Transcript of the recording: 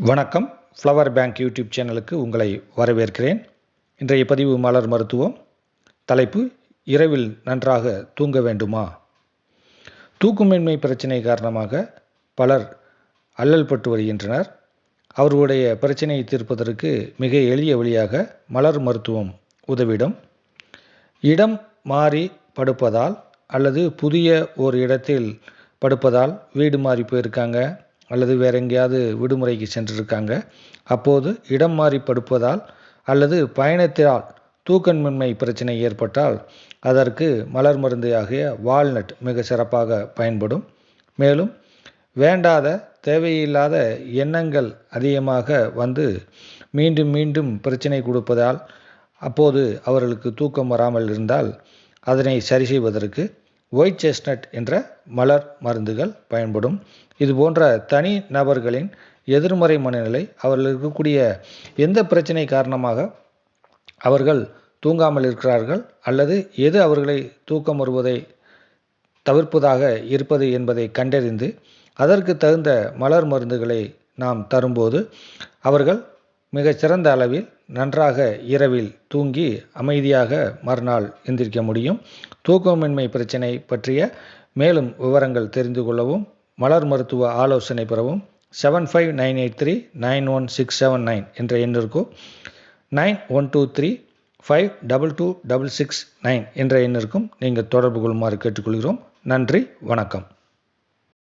வணக்கம். Flower bank YouTube சேனலுக்கு உங்களை வரவேற்கிறேன். இன்றைய பதிவு மலர் மருத்துவம். தலைப்பு இரவில் நன்றாக தூங்க வேண்டுமா? தூக்குமின்மை பிரச்சனை காரணமாக பலர் அல்லல் பட்டு வருகின்றனர். அவர்களுடைய பிரச்சனையை தீர்ப்பதற்கு மிக எளிய வழியாக மலர் மருத்துவம் உதவிடும். இடம் மாறி படுப்பதால் அல்லது புதிய ஒரு இடத்தில் படுப்பதால் வீடு மாறி போயிருக்காங்க. அல்லது வேற எங்கேயாவது விடுமுறைக்கு சென்றிருக்காங்க. அப்போது இடம் மாறி படுப்பதால் அல்லது பயணத்தினால் தூக்கமின்மை பிரச்சனை ஏற்பட்டால் அதற்கு மலர் மருந்து ஆகிய வால்நட் மிக சிறப்பாக பயன்படும். மேலும் வேண்டாத தேவையில்லாத எண்ணங்கள் அதிகமாக வந்து மீண்டும் மீண்டும் பிரச்சனை கொடுப்பதால் அப்போது அவர்களுக்கு தூக்கம் வராமல் இருந்தால் அதனை சரி செய்வதற்கு ஒயிட் செஸ்னட் என்ற மலர் மருந்துகள் பயன்படும். இது போன்ற தனி நபர்களின் எதிர்மறை மனநிலை அவர்கள் இருக்கக்கூடிய எந்த பிரச்சனை காரணமாக அவர்கள் தூங்காமல் இருக்கிறார்கள் அல்லது எது அவர்களை தூக்கம் வருவதை தவிர்ப்பதாக இருப்பது என்பதை கண்டறிந்து அதற்கு தகுந்த மலர் மருந்துகளை நாம் தரும்போது அவர்கள் மிகச்சிறந்த அளவில் நன்றாக இரவில் தூங்கி அமைதியாக மறுநாள் எந்திரிக்க முடியும். தூக்கமின்மை பிரச்சனை பற்றிய மேலும் விவரங்கள் தெரிந்து கொள்ளவும் மலர் மருத்துவ ஆலோசனை பெறவும் seven five nine eight three nine one six seven nine என்ற எண்ணிற்கும் nine one two three five double two double six nine என்ற எண்ணிற்கும் நீங்கள் தொடர்பு கொள்ளுமாறு கேட்டுக்கொள்கிறோம். நன்றி வணக்கம்.